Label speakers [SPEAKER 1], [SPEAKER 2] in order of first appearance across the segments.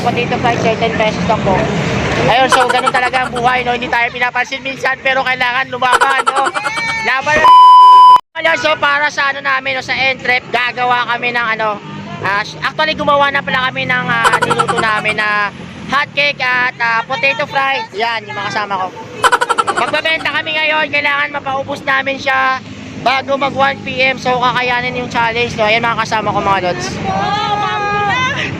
[SPEAKER 1] potato fries, sir, 10 pesos lang po. Ayun, so ganun talaga ang buhay, no? Hindi tayo pinapansin minsan, pero kailangan lumaban, no? Laban na so para sa ano namin, no, sa entrep, gagawa kami ng ano, ah, actually gumawa na pala kami ng ah, niluto namin na hot cake at ah, potato fries. Yan, yung mga kasama ko. Magbabenta kami ngayon, kailangan mapaubos namin siya bago mag 1pm, so kakayanin yung challenge, no? Ayan mga kasama ko mga lods.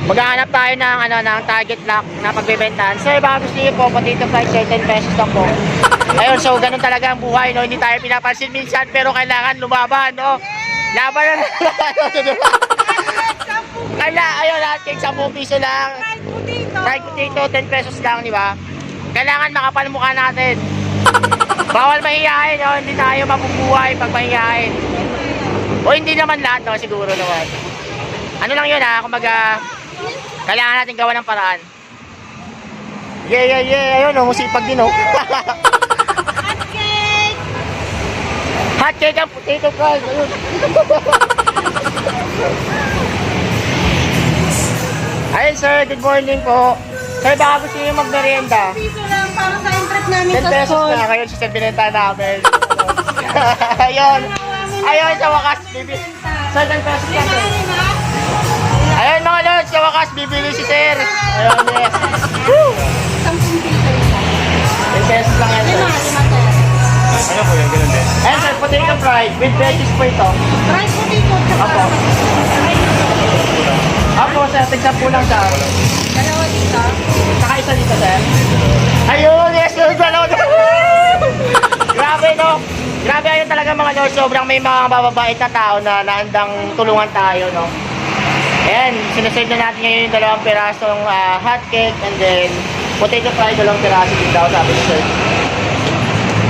[SPEAKER 1] Maghahanap tayo ng ano ng target lock na pagbebentahan. Sir, baka gusto niyo po potato fries sir, 10 pesos lang po. Ayun, so ganun talaga ang buhay, no? Hindi tayo pinapansin minsan, pero kailangan lumaban, no? Laban na Kaya, ayun, lahat cake 10 piso lang. Fried potato, 10 pesos lang, di ba? Kailangan makapal mukha natin. Bawal mahihayin, no? Hindi tayo mabubuhay pag mahihayin. O hindi naman lahat, no? Siguro naman. Ano lang yun, ha? Kumbaga, kailangan natin gawa ng paraan. Yeah, yeah, yeah. Ayun, oh, musipag din, oh. Hot cake ang potato fries. Ayun. Ayun, sir. Good morning po. Sir, baka gusto niyo magmerienda.
[SPEAKER 2] Piso lang para sa interest namin
[SPEAKER 1] 10
[SPEAKER 2] sa
[SPEAKER 1] pesos
[SPEAKER 2] school.
[SPEAKER 1] na kayo sa binenta namin. Ayun. Ayun, sa wakas, bibi. Sir, 10 pesos lang.
[SPEAKER 2] Lima, lima.
[SPEAKER 1] Ayun mga lods, sa wakas, bibili si sir. Ayun, yes. Woo!
[SPEAKER 2] Sampung piso.
[SPEAKER 1] 10 pesos lang yan, sir.
[SPEAKER 2] Lima, lima sir.
[SPEAKER 3] Ano po yan? Ganun din.
[SPEAKER 1] Ayun, sir, potato fries with veggies po ito.
[SPEAKER 2] Rice potato.
[SPEAKER 1] Apo. Apo, sir, tignan po lang sa
[SPEAKER 2] Dalawa dito.
[SPEAKER 1] Saka isa dito, sir. Ayun, yes, sir, dalawa Grabe, no? Grabe, ayun talaga mga lord. Sobrang may mga mababait na tao na naandang tulungan tayo, no? Ayan, sinaserve na natin ngayon yung dalawang pirasong ah, hot cake and then potato fry, dalawang piraso din daw, sabi ni sir.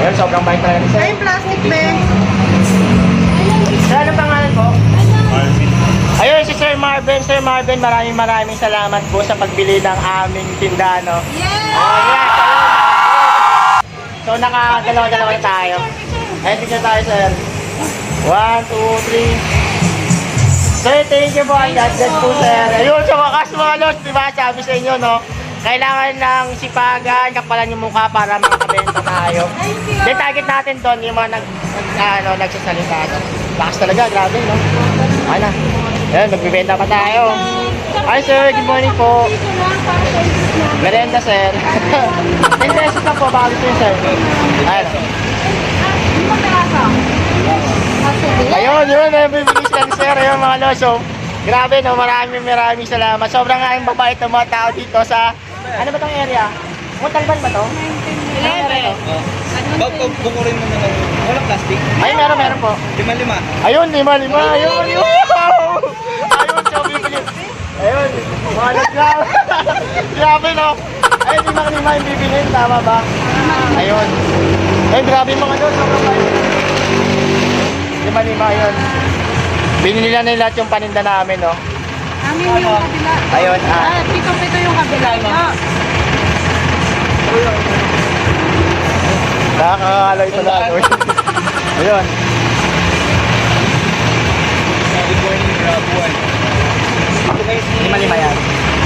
[SPEAKER 1] Ayun, sobrang bait talaga ni sir.
[SPEAKER 2] Ay, plastic bag.
[SPEAKER 1] Sir, ano pangalan po?
[SPEAKER 3] Marvin.
[SPEAKER 1] Ayun, si Sir Marvin. Sir Marvin, maraming maraming salamat po sa pagbili ng aming tinda, no?
[SPEAKER 2] Yes!
[SPEAKER 1] Oh, yeah. So, nakadalawa-dalawa na tayo. Ayun, tignan tayo, sir. One, two, three. Sir, thank you po. And God po, sir. Ayun, sa wakas mga lods, di ba? Sabi sa inyo, no? Kailangan ng sipagan, kapalan yung mukha para makakabenta tayo. Then target natin doon yung mga nag, ano, nagsasalita. No? Lakas talaga, grabe, no? Ano? Ayun, magbibenta pa tayo. Hi, sir. Good morning po. Merenda, sir. 10 pesos lang po, gusto yun, sir. Ayun. Ayun, yun, eh, bibilis sir. Ayun, mga loso. Grabe, no? Maraming maraming salamat. Sobrang nga yung babait ng mga tao dito sa... Ano ba tong area? Mutalban ba to? To?
[SPEAKER 3] Bag pag bukurin mo na lang. Walang plastic.
[SPEAKER 1] Ay, meron, meron po.
[SPEAKER 3] Lima-lima.
[SPEAKER 1] Ayun, lima, lima. Ayun, yun. Ayun, so bibili. Ayun, malas na. grabe, no? Ayun, lima, lima yung bibilin. Tama ba? Ayun. Ayun, grabe mga doon. Sobrang. Lima, lima, ayun. Binili na nila lahat yung paninda namin, no?
[SPEAKER 2] Amin yung kabila.
[SPEAKER 1] Ayun, ah.
[SPEAKER 2] Ah, pito-pito yung kabila. Ah,
[SPEAKER 1] Nakakaloy pala. Ayun. Ayun.
[SPEAKER 3] Good morning, grab one. Ito guys,
[SPEAKER 1] Lima, lima yan.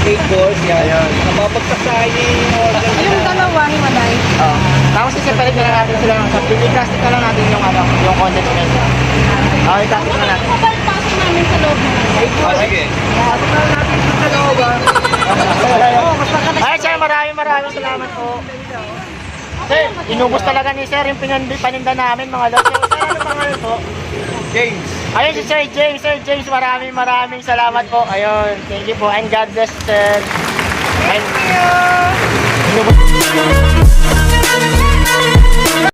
[SPEAKER 3] Eight balls yan.
[SPEAKER 1] Ayun.
[SPEAKER 3] Napapagsasahin niya yung
[SPEAKER 2] yung dalawa, hiwalay.
[SPEAKER 1] Oh. Na lang natin sila ng sabi. I-plastic na lang natin yung ano, yung condensed milk. Oh, i-plastic na natin.
[SPEAKER 2] Kapal pasok namin sa loob na.
[SPEAKER 3] Ah, sige.
[SPEAKER 1] Ay, sir, maraming maraming salamat po. Sir, inubos talaga ni sir yung pinandi, paninda namin mga lods. Sir, sir, ano pangalan po?
[SPEAKER 3] James.
[SPEAKER 1] Ayun si Sir James. Sir James, maraming maraming salamat po. Ayun, thank you po. And God bless, sir. And, Inubos.